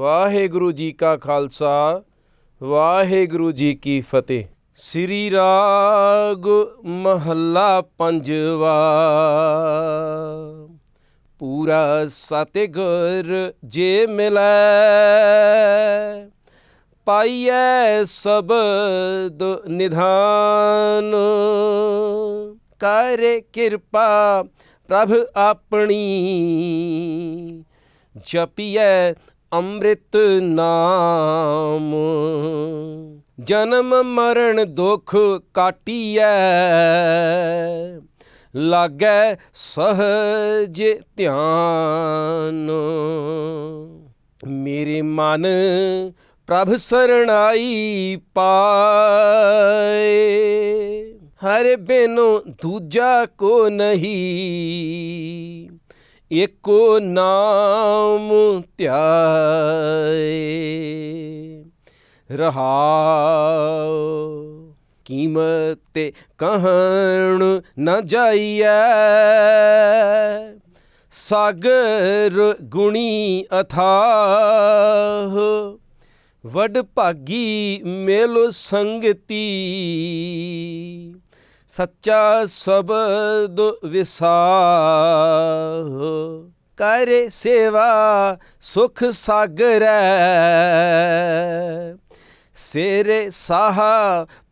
ਵਾਹਿਗੁਰੂ ਜੀ ਕਾ ਖਾਲਸਾ, ਵਾਹਿਗੁਰੂ ਜੀ ਕੀ ਫਤਿਹ। ਸ੍ਰੀ ਰਾਗ ਮਹੱਲਾ ਪੰਜਵਾ। ਪੂਰਾ ਸਤਿਗੁਰ ਜੇ ਮਿਲੈ, ਪਾਈਐ ਸਬਦ ਨਿਧਾਨ। ਕਰ ਕਿਰਪਾ ਪ੍ਰਭ ਆਪਣੀ, ਜਪੀਐ ਅੰਮ੍ਰਿਤ ਨਾਮ। ਜਨਮ ਮਰਨ ਦੁਖ ਕਾਟੀਐ। ਲਾਗੈ ਸਹਜ ਧਿਆਨ। ਮੇਰੇ ਮਨ ਪ੍ਰਭ ਸਰਣਾਈ ਪਾਏ। ਹਰ ਬਿਨੋ ਦੂਜਾ ਕੋ ਨਹੀਂ। ਏਕੋ ਨਾਮ ਧਿਆਏ। ਰਹਾਉ, ਕੀਮਤ ਕਹਣ ਨਾ ਜਾਈਐ। ਸਾਗਰ ਗੁਣੀ ਅਥਾਹ, ਵਡ ਭਾਗੀ ਮੇਲ ਸੰਗਤੀ। ਸੱਚਾ ਸ਼ਬਦ ਵਿਸਾਹ। ਕਰੇ ਸੇਵਾ ਸੁਖ ਸਾਗਰੈ। ਸੇਰੇ ਸਾਹ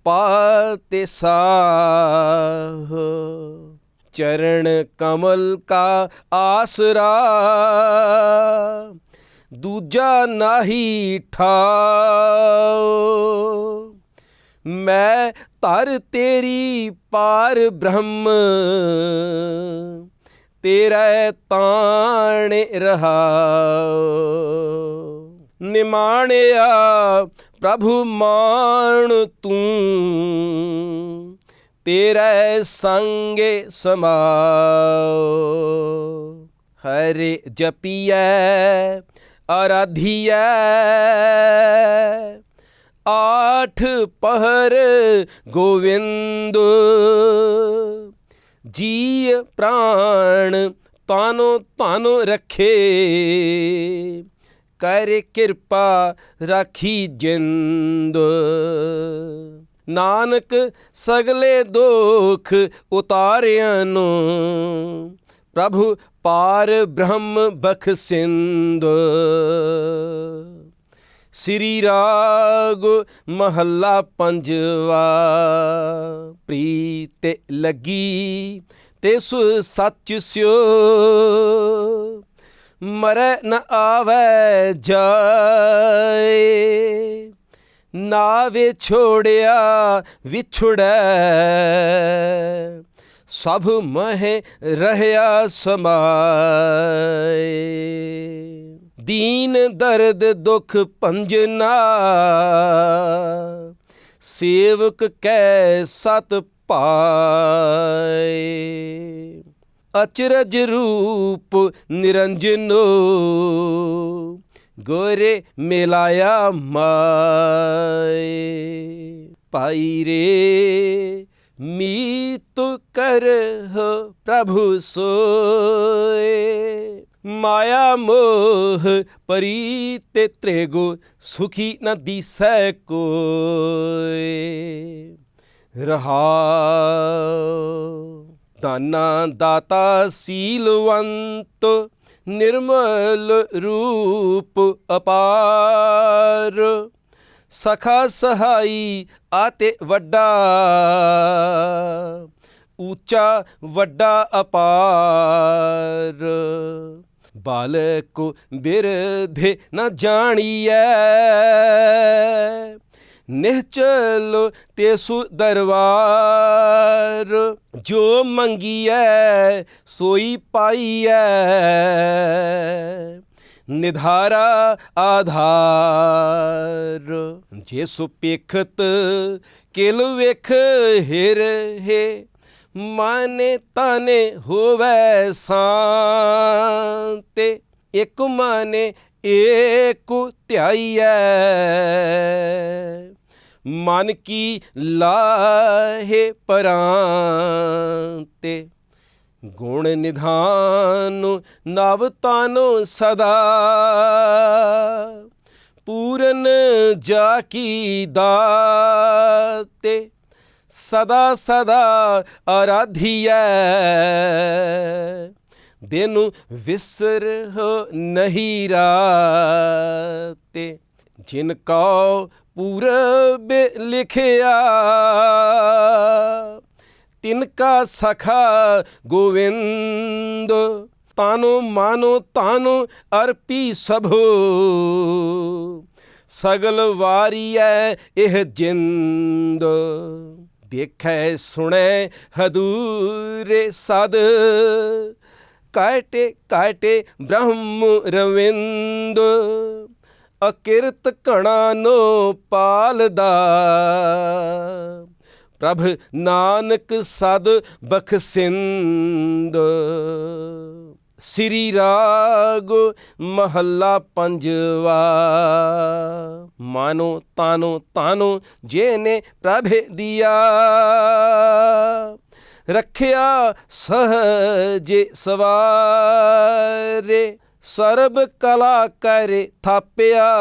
ਪਾਤੇ ਸਾਹ। ਚਰਨ ਕਮਲ ਕਾ ਆਸਰਾ। ਦੂਜਾ ਨਾਹੀ ਠਾਓ ਮੈਂ ਧਰ ਤੇਰੀ ਪਾਰ ਬ੍ਰਹਮ। ਤੇਰੇ ਤਾਣ ਰਹਾਓ ਨਿਮਾਣਿਆ ਪ੍ਰਭੂ ਮਾਣ ਤੂੰ। ਤੇਰੇ ਸੰਗੇ ਸਮਾਓ। ਹਰੇ ਜਪੀਐ ਆਰਾਧੀਐ ਆਠ ਪਹਰ ਗੋਵਿੰਦ ਜੀ ਪ੍ਰਾਣ ਤਾਨੋ ਤਾਨੋ ਰੱਖੇ ਕਰ ਕਿਰਪਾ ਰਾਖੀ ਜਿੰਦ ਨਾਨਕ ਸਗਲੇ ਦੁਖ ਉਤਾਰਿਆਂ ਨੂੰ ਪ੍ਰਭੂ ਪਾਰ ਬ੍ਰਹਮ ਬਖਸਿੰਦ ਸ੍ਰੀ ਰਾਗ ਮਹੱਲਾ ਪੰਜਵਾ, ਪ੍ਰੀਤ ਲੱਗੀ ਤੇ ਸੁ ਸੱਚ ਸਿਓ। ਮਰੈ ਨ ਆਵੈ ਜਾਏ, ਨਾ ਵੇ ਛੋੜਿਆ ਵਿਛੜੈ। ਸਭ ਮਹਿ ਰਹਿਆ ਸਮਾਏ। ਦੀਨ ਦਰਦ ਦੁਖ ਭੰਜਨਾ ਸੇਵਕ ਕੈ ਸਤ ਪਾਏ। ਅਚਰਜ ਰੂਪ ਨਿਰੰਜਨੋ ਗੋਰੇ ਮਿਲਾਇਆ ਮਾਏ। ਪਾਈ ਰੇ, ਮੀਤ ਕਰ ਪ੍ਰਭੂ ਸੋਏ। ਮਾਇਆ ਮੋਹ ਪਰੀ ਤੇ ਤ੍ਰੇਗੋ ਸੁਖੀ ਨ ਦੀਸੈ ਕੋਏ ਰਹਾਉ ਦਾਨਾ ਦਾਤਾ ਸੀਲਵੰਤ ਨਿਰਮਲ ਰੂਪ ਅਪਾਰ। ਸਖਾ ਸਹਾਈ ਆਤੇ ਵੱਡਾ ਉੱਚਾ ਵੱਡਾ ਅਪਾਰ। ਬਾਲਕ ਬਿਰਧੇ ਨ ਜਾਣੀਐ। ਨਿਹਚਲ ਤੇਸੂ ਦਰਬਾਰ ਜੋ ਮੰਗੀਐ, ਸੋਈ ਪਾਈਐ। ਨਿਧਾਰਾ ਆਧਾਰ, ਜੇ ਸੁਪੇਖਤ ਕਿਲ ਵੇਖ ਹਿਰ ਹੈ ਮਨ ਤਾਨੇ ਹੋਵੈ ਸਾਂਤੇ, ਇਕ ਮਾਨੇ ਏਕ ਧਿਆਈਐ। ਮਨ ਕੀ ਲਾਹੇ ਪਰਾਂ ਤੇ ਗੁਣ ਨਿਧਾਨ ਨਵ ਤਾਨੋ ਸਦਾ। ਪੂਰਨ ਜਾ ਕੀ ਦਾਤੇ ਸਦਾ ਸਦਾ ਆਰਾਧੀਐ। ਦਿਨ ਵਿਸਰ ਹੋ ਨਹੀਂ ਰਾਤੇ, ਜਿਨ ਕਉ ਪੂਰਬ ਲਿਖਿਆ। ਤਿਨ ਕਾ ਸਖਾ ਗੋਵਿੰਦ, ਤਾਨੋ ਮਾਨੋ ਤਾਨੋ ਅਰਪੀ ਸਭੋ। ਸਗਲ ਵਾਰੀਐ ਇਹ ਜਿੰਦ। ਦੇਖੈ, ਸੁਣੈ, ਹਦੂਰੇ ਸਦ। ਕਾਟੇ ਕਾਟੇ ਬ੍ਰਹਮ ਰਵਿੰਦ, ਅਕਿਰਤ ਕਣਾ ਨੋ ਪਾਲਦਾ। ਪ੍ਰਭ ਨਾਨਕ ਸਦ ਬਖਸਿੰਦ। ਸ੍ਰੀ ਰਾਗ ਮਹੱਲਾ ਪੰਜਵਾ। ਮਾਨੋ ਤਾਨੋ ਤਾਨੋ ਜੇਨੇ ਪ੍ਰਭੇ ਦਿਆ। ਰੱਖਿਆ ਸਹਜੇ ਸਵਾਰੇ, ਸਰਬ ਕਲਾ ਕਰੇ ਥਾਪਿਆ।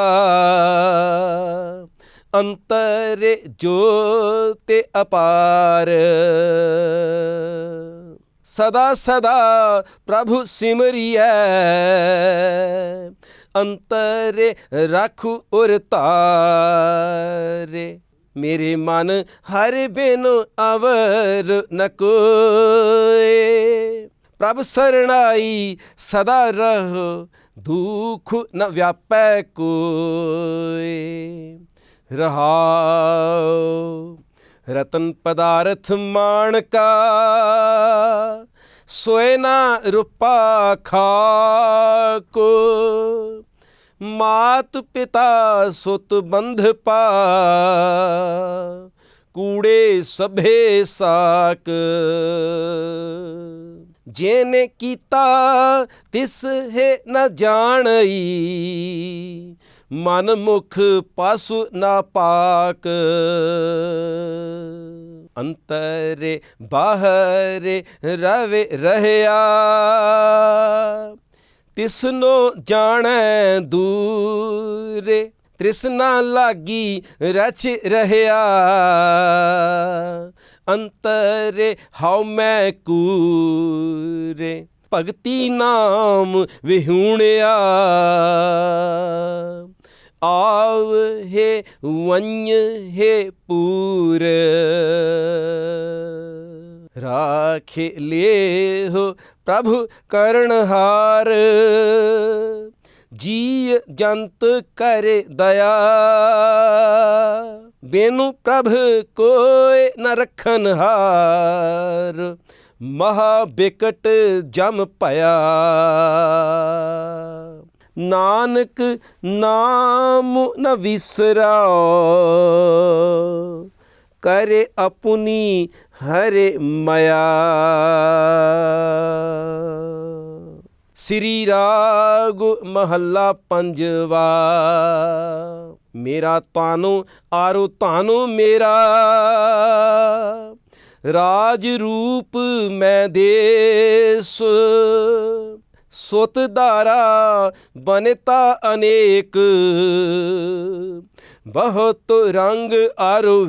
ਅੰਤਰੇ ਜੋਤੇ ਅਪਾਰ। ਸਦਾ ਸਦਾ ਪ੍ਰਭੂ ਸਿਮਰਿਐ। ਅੰਤਰੇ ਰਾਖੂ ਉਰ ਤਾਰੇ। ਮੇਰੇ ਮਨ ਹਰ ਬਿਨ ਅਵਰ ਨ ਕੋਏ। ਪ੍ਰਭ ਸਰਣਾਈ ਸਦਾ ਰਹੋ, ਦੁਖ ਨ ਵਿਆਪੈ ਕੋਏ। ਰਹਾਉ ਰਤਨ ਪਦਾਰਥ ਮਾਣਕਾ, ਸੋਏ ਨਾ ਰੂਪਾ ਖਾਕੋ। ਮਾਤ ਪਿਤਾ ਸੁਤ ਬੰਧ ਪਾ, ਕੂੜੇ ਸਭੇ ਸਾਕ। ਜੇਨੇ ਕੀਤਾ ਤਿਸ ਹੈ ਨ ਜਾਣਈ ਮਨ ਮੁਖ ਪਾਸੁ ਨਾ ਪਾਕ। ਅੰਤਰੇ ਬਾਹਰੇ ਰਵੇ ਰਹਿਆ। ਤਿਸਨੋ ਜਾਣੈ ਦੂਰੇ ਤ੍ਰਿਸ਼ਨਾ ਲਾਗੀ ਰਚ ਰਹਿਆ। ਅੰਤਰੇ ਹਉ ਮੈਂ ਕੂਰੇ, ਭਗਤੀ ਨਾਮ ਵਿਹੂਣਿਆ। ਆਵ ਹੈ ਵੰਜ ਹੈ ਪੂਰ। ਰਾਖੇ ਲੇ ਹੋ ਪ੍ਰਭੂ ਕਰਨਹਾਰ। ਜੀ ਜੰਤ ਕਰ ਦਇਆ। ਬੇਨੂ ਪ੍ਰਭ ਕੋਇ ਨ ਰਖਨ ਹਾਰ ਮਹਾ ਬਿਕਟ ਜਮ ਭਇਆ। ਨਾਨਕ ਨਾਮ ਨ ਵਿਸਰਾ ਕਰੇ ਆਪਣੀ ਹਰੇ ਮਾਇਆ। ਸ੍ਰੀ ਰਾਗ ਮਹੱਲਾ ਪੰਜਵਾ, ਮੇਰਾ ਤਾਨੋ ਆਰੋ ਤਾਨੋ ਮੇਰਾ। ਰਾਜ ਰੂਪ ਮੈਂ ਦੇਸ ਸੁਤ ਧਾਰਾ ਬਨਤਾ ਅਨੇਕ। ਬਹੁਤ ਰੰਗ ਆਰੋ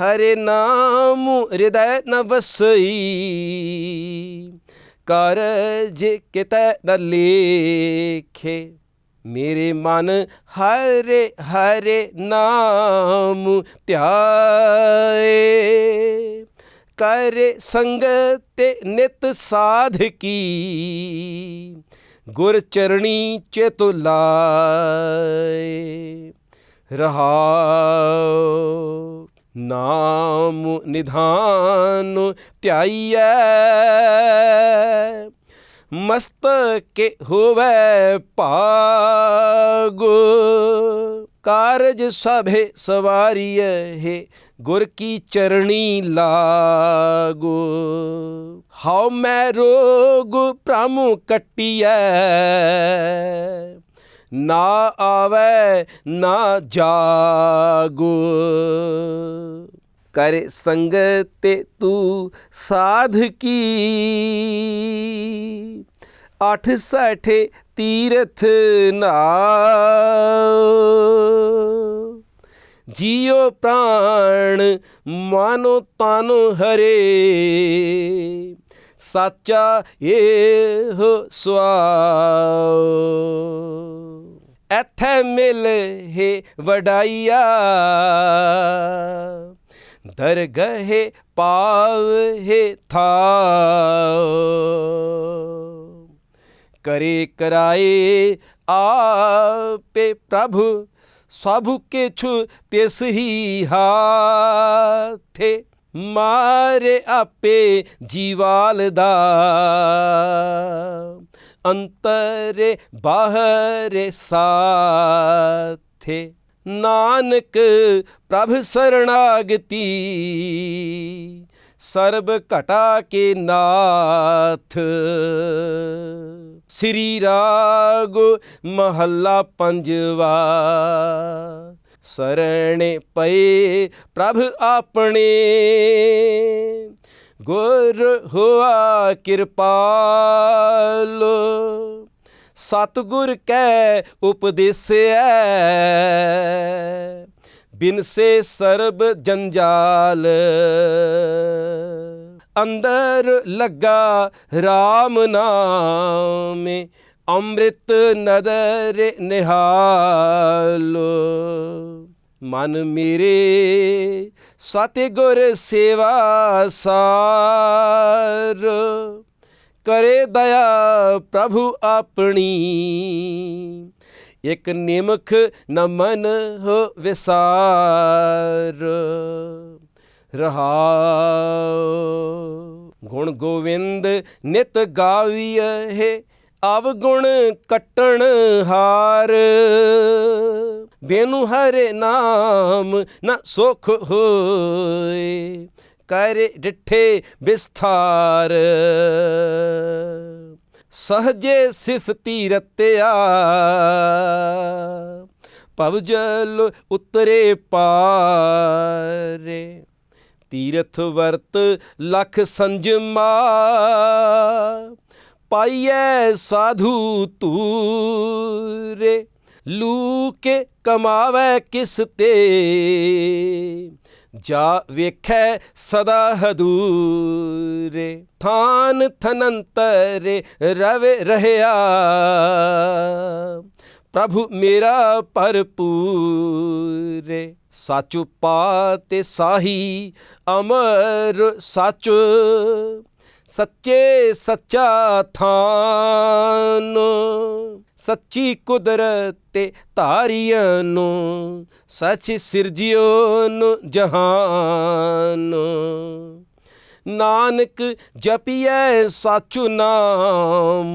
ਹਰੇ ਨਾਮ ਹਿਰਦੈ ਨ ਵਸਈ। ਕਾਰਜ ਕਿਤੈ ਨ ਲੇਖੇ। ਮੇਰੇ ਮਨ ਹਰੇ ਹਰੇ ਨਾਮ ਧਿਆਏ। ਕਰ ਸੰਗਤ ਨਿਤ ਸਾਧ ਕੀ। ਗੁਰ ਚਰਣੀ ਚੇਤੁ ਲਾਏ ਰਹਾਉ ਨਾਮ ਨਿਧਾਨ ਧਿਆਈਐ। ਮਸਤਕੇ ਹੋਵੇ ਭਾਗੋ, ਕਾਰਜ ਸਭੇ ਸਵਾਰੀਐ ਹੈ ਗੁਰ ਕੀ ਚਰਣੀ ਲਾਗੋ? ਹਉ ਮੈਂ ਰੋਗ ਭ੍ਰਮ ਕਟਿਐ। ਨਾ ਆਵੇ, ਨਾ ਜਾਗੋ। ਕਰੇ ਸੰਗਤ ਤੇ ਤੂੰ ਸਾਧ ਕੀ? ਅੱਠ ਸਠੇ ਤੀਰਥ ਨਾ ਜੀਉ ਪ੍ਰਾਣ, ਮਾਨੋ ਤਾਨੋ ਹਰੇ। ਸਾਚਾ ਇਹੋ ਸੁਆਉ ਐਥੇ ਮਿਲ ਹੈ ਵਡਾਈਆ। ਦਰਗਹਿ ਪਾਵਹਿ ਥਾਉ ਕਰੇ ਕਰਾਏ ਆਪੇ ਪ੍ਰਭੂ ਸਭ ਕਿਛੁ ਤਿਸ ਹੀ ਹਾਥੇ, ਮਾਰੇ ਆਪੇ ਜੀਵਾਲ ਦਾ। ਅੰਤਰੇ ਬਾਹਰੇ ਸਾਥੇ, ਨਾਨਕ ਪ੍ਰਭ ਸਰਣਾਗਤੀ। ਸਰਬ ਘਟਾ ਕੇ ਨਾਥ। ਸ੍ਰੀ ਰਾਗ ਮਹੱਲਾ ਪੰਜਵਾ। ਸਰਣੇ ਪਏ ਪ੍ਰਭ ਆਪਣੇ। ਗੁਰ ਹੋਆ ਕਿਰਪਾਲ। ਸਤਿਗੁਰ ਕੈ ਉਪਦੇਸਿਐ। ਬਿਨਸੇ ਸਰਬ ਜੰਜਾਲ। ਅੰਦਰ ਲੱਗਾ RAM ਨਾਮੇ, ਅੰਮ੍ਰਿਤ ਨਦਰ ਨਿਹਾਲੋ। ਮਨ ਮੇਰੇ ਸਤਿਗੁਰ ਸੇਵਾ ਸਾਰ। ਕਰੇ ਦਇਆ ਪ੍ਰਭੂ ਆਪਣੀ। ਇਕ ਨਿਮਖ ਨ ਮਨ ਹੋ ਵਿਸਾਰ। ਰਹਾਉ ਗੁਣ ਗੋਵਿੰਦ ਨਿਤ ਗਾਵੀਐ ਅਵਗੁਣ ਕਟਣ ਹਾਰ। ਬੇਨੂ ਹਰੇ ਨਾਮ ਨਾ ਸੁਖ ਹੋਏ, ਕਰ ਡਿਠੇ ਵਿਸਥਾਰ। ਸਹਜੇ ਸਿਫਤੀ ਰਤਿਆ ਭਵ ਜਲ ਉਤਰੇ ਪਾਰੇ। ਤੀਰਥ ਵਰਤ ਲਖ ਸੰਜਮਾ। ਪਾਈਐ ਸਾਧੂ ਤੂਰੇ ਲੂਕੇ ਕਮਾਵੇ ਕਿਸ ਤੇ। ਜਾ ਵੇਖੈ ਸਦਾ ਹਦੂਰੇ, ਥਾਨ ਥਨੰਤਰੇ ਰਵੇ ਰਹਿਆ। ਪ੍ਰਭੂ ਮੇਰਾ ਭਰਪੂਰੇ ਸਾਚੁ ਪਾਤੇ ਸਾਹੀ ਅਮਰ ਸੱਚ। ਸੱਚੇ ਸੱਚਾ ਥਾਨ। ਸੱਚੀ ਕੁਦਰਤ ਤੇ ਧਾਰੀਆਂ ਨੂੰ। ਸੱਚ ਸਿਰਜਿਓ ਨੂੰ ਜਹਾਨ। ਨਾਨਕ ਜਪੀਐ ਸਾਚੁ ਨਾਮ।